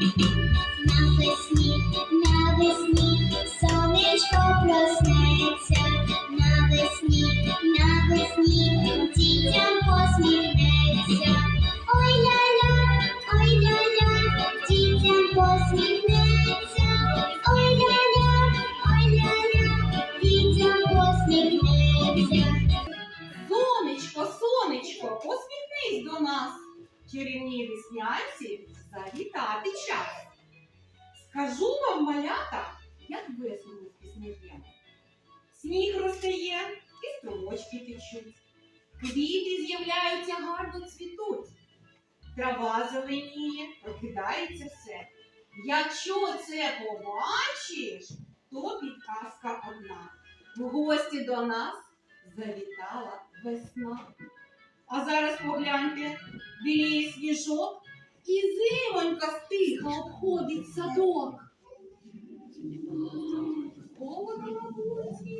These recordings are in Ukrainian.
Навесні, навесні, сонечко проснеться, навесні, навесні, дітям посміхнеться. Ой ля-ля, ой ля-ля, дітям посміхнеться. Ой ля-ля, ой ля-ля, дітям посміхнеться. Сонечко, сонечко, посміхнись до нас. Чарівні веснянці завітати час. Скажу вам, малята, як весну ми спізнюємо. Сніг розтає і струмочки течуть. Квіти з'являються, гарно цвітуть. Трава зеленіє, прокидається все. Якщо це побачиш, то підказка одна. В гості до нас завітала весна. А зараз погляньте, біліє сніжок, і зимонька стиха обходить садок. Холодно на вулиці.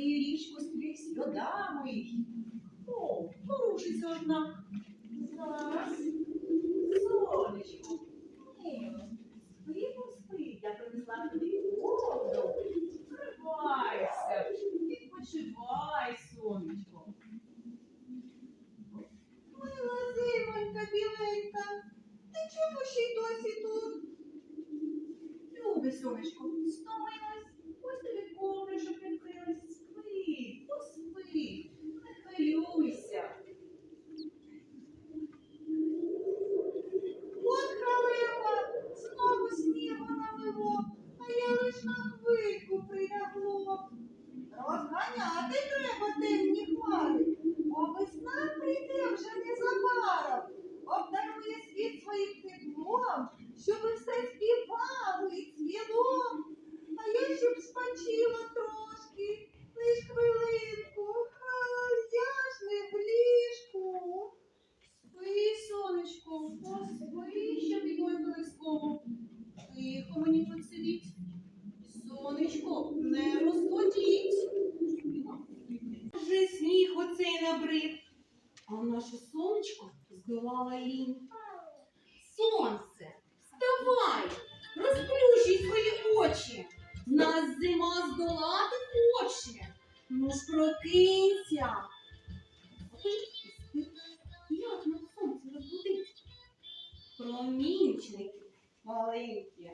Укрию річку скрізь льодами. О, порушиться однак. Зараз. Сонечко. Ні, спи, поспи, я принесла тобі воду. Тривайся, відпочивай, сонечко. Мила зимонька біленька, ти чому ще й досі тут? Любе сонечко, стомилась, obvious прокинься. Як на сонце розбудиться? Промінчники маленькі.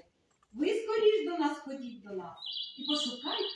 Ви скоріш до нас ходіть до нас і пошукайте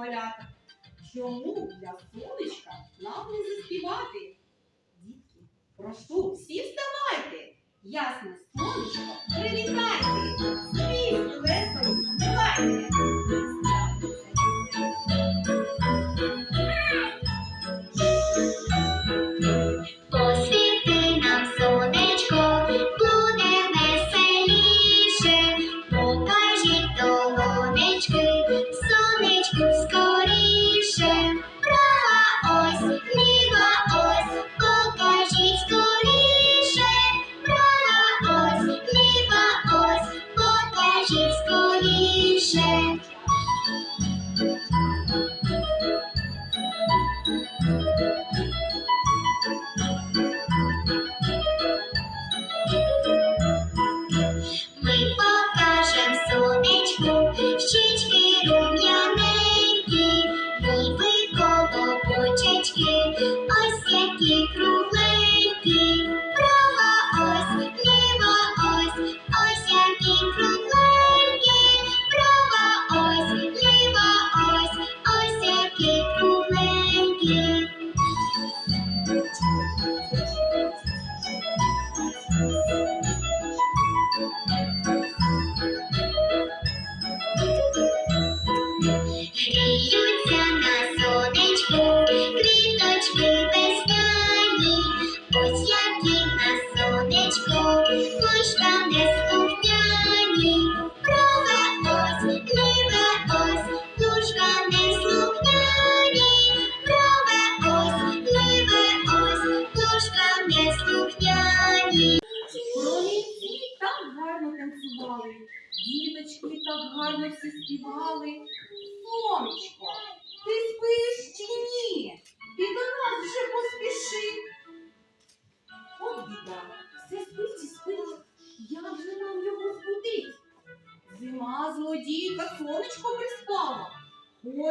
малята. Чому для сонечка нам не заспівати? Дітки, прошу, всі вставайте. Ясне сонечко, привітайте. Світ весело, співайте.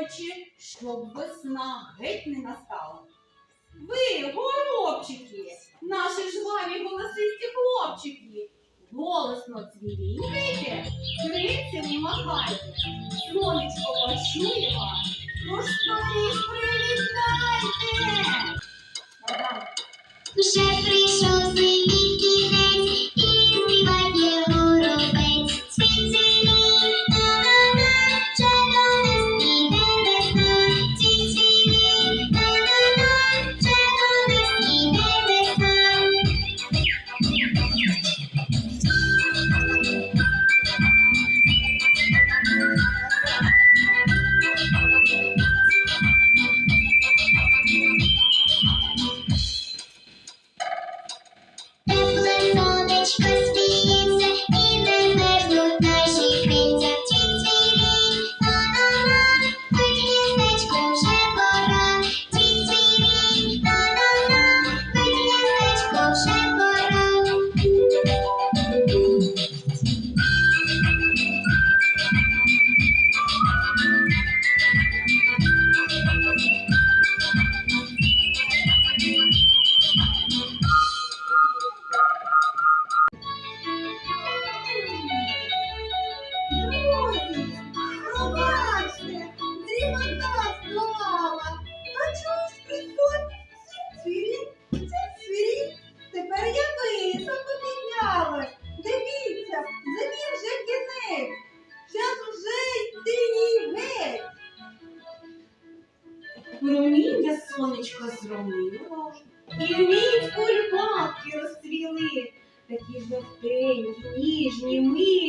очі, щоб весна геть не настала. Ви, горобчики, наші жваві голосисті хлопчики, голосно цвіріньте, крицями махайте, сонечко почує ну вас, тож скоріш привітайте. Вже прийшов. сонечко зронило, і вміють кульбабки розцвіли, такі жовтенькі, ніжні, милі.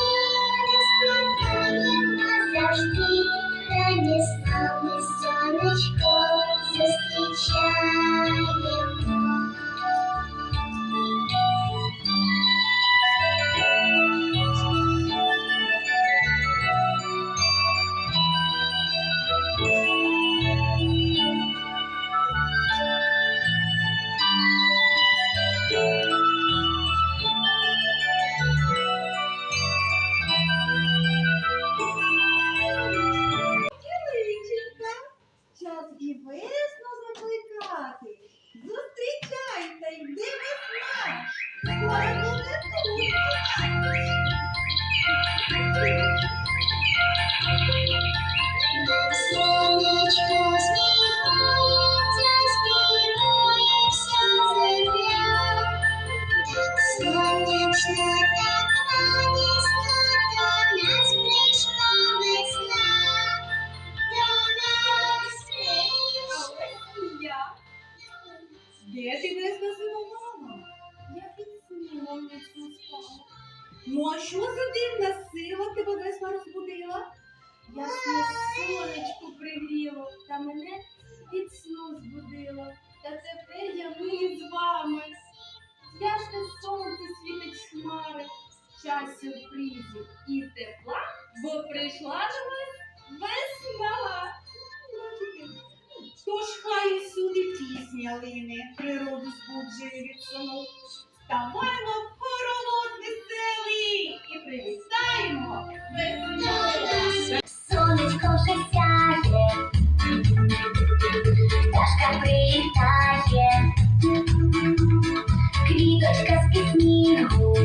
Bye. Ну а що за дивна сила тебе весна розбудила? Ясне сонечко пригріло, та мене від сну збудило. Та тепер я ми з вами. Ясне сонце світить хмари, час сюрпризів і тепла, бо прийшла до вас весна. Тож хай всюди пісня лине, природу збуджує від сну. Ставаймо привітаємо. Сонечко вже сяє, пташка прилітає, квіточка з снігу,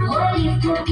голівку